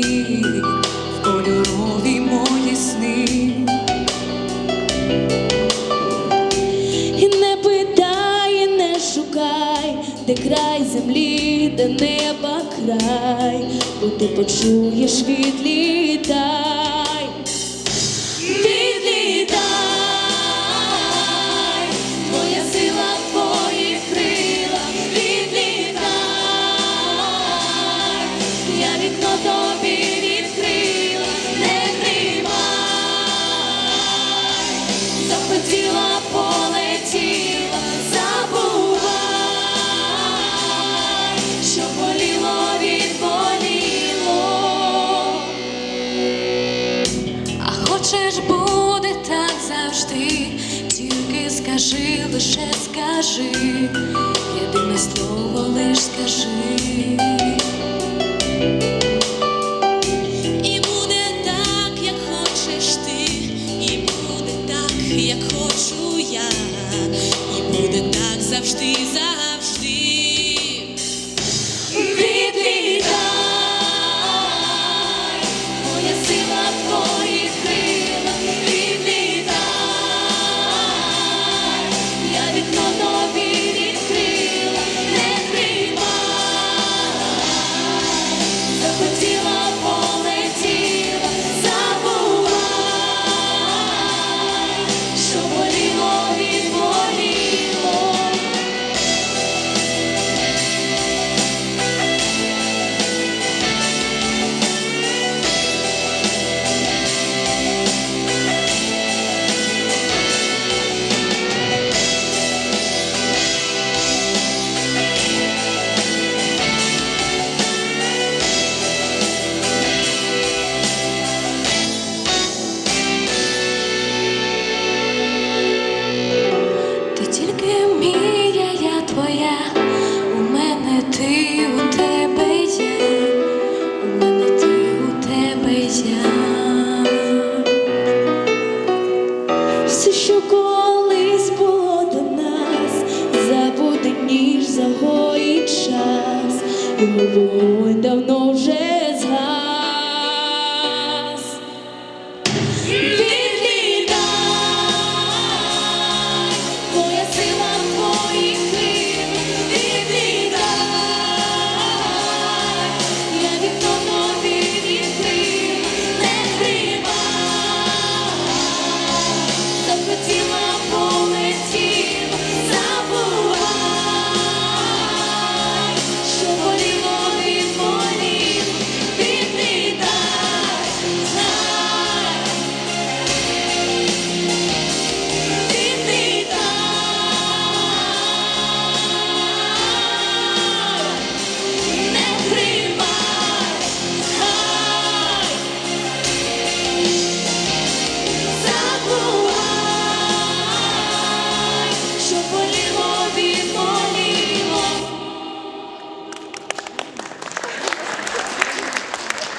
в кольорові мої. І не питай, не шукай, де край землі, де неба край, бо ти почуєш від. завжди, тільки скажи, лише скажи, єдине слово лиш скажи. Ой, давно вже.